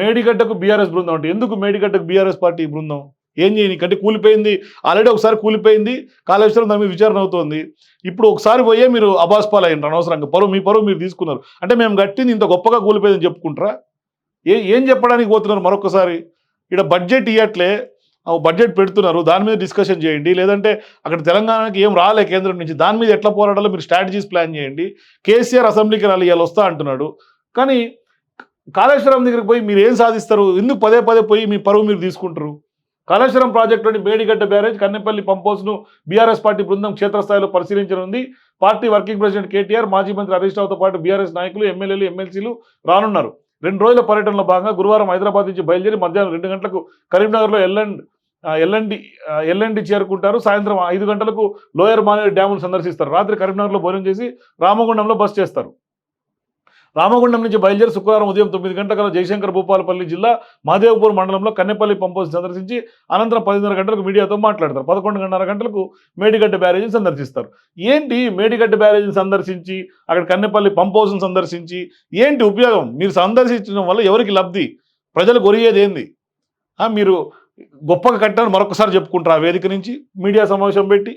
మేడిగడ్డకు BRS బృందం అంటే ఎందుకు మేడిగడ్డకు బీఆర్ఎస్ పార్టీ బృందం? ఏం చేయని కంటే కూలిపోయింది. ఆల్రెడీ ఒకసారి కూలిపోయింది. కాళేశ్వరం దాని మీద విచారణ అవుతోంది. ఇప్పుడు ఒకసారి పోయే మీరు అబాస్పాలు అయినారు అనవసరంగా. పరువు మీ పరువు మీరు తీసుకున్నారు. అంటే మేము గట్టింది ఇంత గొప్పగా కూలిపోయిందని చెప్పుకుంటారా? ఏ ఏం చెప్పడానికి పోతున్నారు మరొకసారి ఇక్కడ బడ్జెట్ ఇవ్వట్లే ఆ బడ్జెట్ పెడుతున్నారు. దాని మీద డిస్కషన్ చేయండి. లేదంటే అక్కడ తెలంగాణకి ఏం రాలే కేంద్రం నుంచి. దాని మీద ఎట్లా పోరాడాలో మీరు స్ట్రాటజీస్ ప్లాన్ చేయండి. కేసీఆర్ అసెంబ్లీకి రాలి ఇవాళ వస్తా అంటున్నాడు. కానీ కాళేశ్వరం దగ్గరికి పోయి మీరు ఏం సాధిస్తారు? ఎందుకు పదే పదే పోయి మీ పరువు మీరు తీసుకుంటారు? కాళేశ్వరం ప్రాజెక్టులోని బేడిగడ్డ బ్యారేజ్ కన్నెపల్లి పంపోస్ను బీఆర్ఎస్ పార్టీ బృందం క్షేత్రస్థాయిలో పరిశీలించనుంది పార్టీ వర్కింగ్ ప్రెసిడెంట్ కేటీఆర్ మాజీ మంత్రి హరీష్ రావుతో పాటు బీఆర్ఎస్ నాయకులు ఎమ్మెల్యేలు ఎమ్మెల్సీలు రానున్నారు. రెండు రోజుల పర్యటనలో భాగంగా గురువారం హైదరాబాద్ నుంచి బయలుదేరి మధ్యాహ్నం రెండు గంటలకు కరీంనగర్లో ఎల్ఎండ్ ఎల్ఎండి ఎల్ఎండి చేరుకుంటారు. సాయంత్రం ఐదు గంటలకు లోయర్ మానేరు డ్యామును సందర్శిస్తారు. రాత్రి కరీంనగర్లో భోజనం చేసి రామగుండంలో బస్ చేస్తారు. రామగుండం నుంచి బయలుదేరి శుక్రవారం ఉదయం తొమ్మిది గంటల జయశంకర్ భూపాలపల్లి జిల్లా మహదేవ్పూర్ మండలంలో కన్నెపల్లి పంపోజ్ సందర్శించి అనంతరం పదిన్నర గంటలకు మీడియాతో మాట్లాడతారు. పదకొండు గంటలకు మేడిగడ్డ బ్యారేజీని సందర్శిస్తారు. ఏంటి మేడిగడ్డ బ్యారేజీని సందర్శించి అక్కడ కన్నెపల్లి పంపోజ్ని సందర్శించి ఏంటి ఉపయోగం? మీరు సందర్శించడం వల్ల ఎవరికి లబ్ధి? ప్రజలు కొరిగేది ఏంది? మీరు గొప్పగా కట్టారు మరొకసారి చెప్పుకుంటారు. ఆ వేదిక నుంచి మీడియా సమావేశం పెట్టి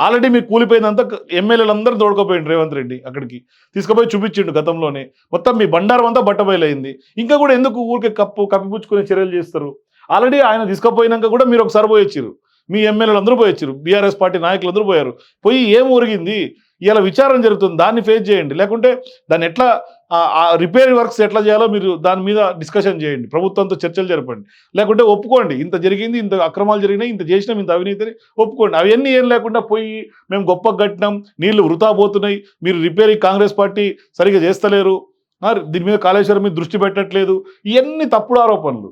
ఆల్రెడీ మీకు కూలిపోయిందంతా ఎమ్మెల్యేలందరూ అందరూ రేవంత్ రెడ్డి అక్కడికి. తీసుకుపోయి చూపించిండు గతంలోనే. మొత్తం మీ బండారం అంతా బట్టబయలైంది. ఇంకా కూడా ఎందుకు ఊరికే కప్పు కప్పిపుచ్చుకునే చర్యలు చేస్తారు? ఆల్రెడీ ఆయన తీసుకుపోయినాక కూడా మీరు ఒకసారి పోయొచ్చారు మీ ఎమ్మెల్యేలు అందరూ పోయొచ్చారు బీఆర్ఎస్ పార్టీ నాయకులు అందరూ పోయారు. పోయి ఏం ఒరిగింది ఇలా విచారం జరుగుతుంది. దాన్ని ఫేస్ చేయండి. లేకుంటే దాన్ని ఎట్లా ఆ రిపేర్ వర్క్స్ ఎట్లా చేయాలో మీరు దాని మీద డిస్కషన్ చేయండి. ప్రభుత్వంతో చర్చలు జరపండి. లేకుంటే ఒప్పుకోండి. ఇంత జరిగింది ఇంత అక్రమాలు జరిగినాయి ఇంత చేసినాం ఇంత అవినీతిని ఒప్పుకోండి. అవన్నీ ఏం లేకుండా పోయి మేము గొప్ప కట్టినాం నీళ్ళు వృధా పోతున్నాయి మీరు రిపేరింగ్ కాంగ్రెస్ పార్టీ సరిగా చేస్తలేరు. దీని మీద కాళేశ్వరం మీద దృష్టి పెట్టట్లేదు. ఇవన్నీ తప్పుడు ఆరోపణలు.